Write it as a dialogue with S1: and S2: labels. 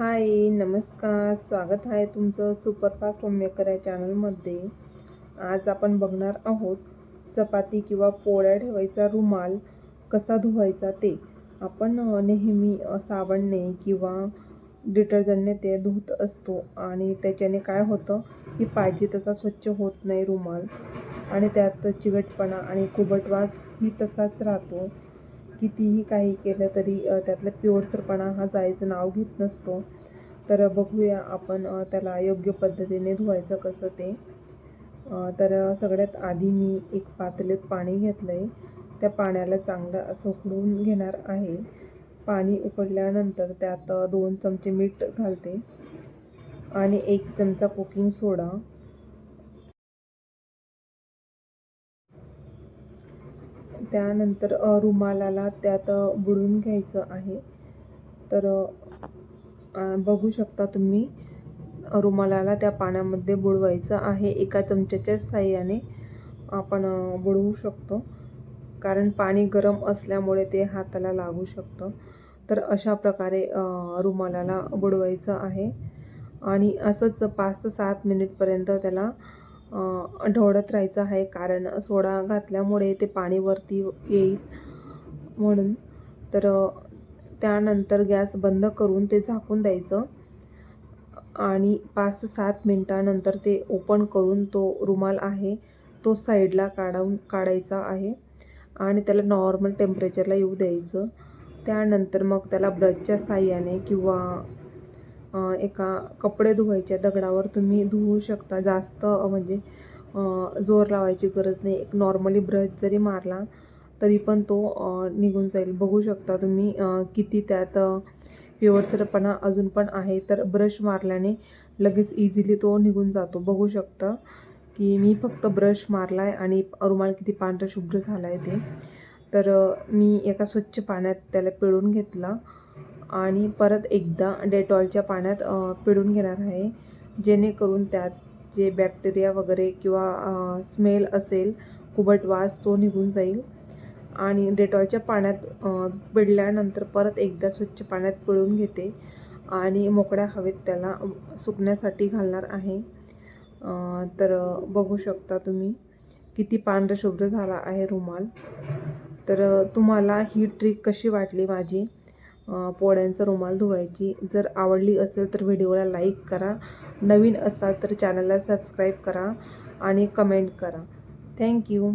S1: हाय नमस्कार. स्वागत आहे तुमचं सुपरफास्ट होममेकर या चॅनलमध्ये. आज आपण बघणार आहोत चपाती किंवा पोळ्या ठेवायचा रुमाल कसा धुवायचा ते. आपण नेहमी साबणने किंवा डिटर्जंटने ते धुत असतो आणि त्याच्याने काय होतं की पाहिजे तसा स्वच्छ होत नाही रुमाल आणि त्यात चिकटपणा आणि कुबटवास ही तसाच राहतो. कितीही काही केलं तरी त्यातला पिवळसरपणा हा जायचं नाव घेत नसतो. तर बघूया आपण त्याला योग्य पद्धतीने धुवायचं कसं ते. तर सगळ्यात आधी मी एक पातळीत पाणी घेतलं आहे त्या पाण्याला चांगलं असं उकळून घेणार आहे. पाणी उकळल्यानंतर त्यात दोन चमचे मीठ घालते. आणि एक चमचा कुकिंग सोडा. त्यानंतर रुमालाला त्यात बुडून बुडवून घ्यायचं आहे. तर बघू शकता तुम्ही रुमालाला त्या पाण्यामध्ये बुडवायचं आहे. एका चमच्याच्या साह्याने आपण बुडवू शकतो. कारण पाणी गरम असल्यामुळे ते हाताला लागू शकतं. तर अशा प्रकारे रुमालाला बुडवायचं आहे. आणि असंच पाच ते सात मिनिटपर्यंत त्याला ढवळत राहायचं आहे. कारण सोडा घातल्यामुळे ते पाणी वरती येईल. म्हणून तर त्यानंतर गॅस बंद करून ते झाकून द्यायचं. आणि पाच ते सात मिनटानंतर ते ओपन करून तो रुमाल आहे तो साईडला काढून काढायचा आहे. आणि त्याला नॉर्मल टेम्परेचरला येऊ द्यायचं. त्यानंतर मग त्याला ब्रशच्या साह्याने किंवा एका कपडे धुवायचे दगडावर तुम्ही धुवू शकता. जास्त म्हणजे जोर लावायची गरज नाही. एक नॉर्मली ब्रश जरी मारला तरी पण तो निघून जाईल. बघू शकता तुम्ही किती त्यात पिवळसरपणा अजून पण आहे. तर ब्रश मारल्याने लगेच इझिली तो निघून जातो. बघू शकता की मी फक्त ब्रश मारला आहे आणि रुमाल किती पांढरा शुभ्र झाला आहे ते. तर मी एका स्वच्छ पाण्यात त्याला पिळून घेतला. आणि परत एकदा डेटॉलच्या पाण्यात पिळून घेणार आहे. जेणेकरून त्यात जे बॅक्टेरिया वगैरे किंवा स्मेल असेल कुबट वास तो निघून जाईल. आणि डेटॉलच्या पाण्यात पिळल्यानंतर परत एकदा स्वच्छ पाण्यात पिळून घेते. आणि मोकळ्या हवेत त्याला सुकण्यासाठी घालणार आहे. तर बघू शकता तुम्ही किती पांढरशुभ्र झाला आहे रुमाल. तर तुम्हाला ही ट्रिक कशी वाटली माझी? पोळ्यांचा रुमाल धुवायची. जर आवडली असेल तर व्हिडिओला लाईक करा. नवीन असाल तर चॅनलला सबस्क्राईब करा आणि कमेंट करा. थँक्यू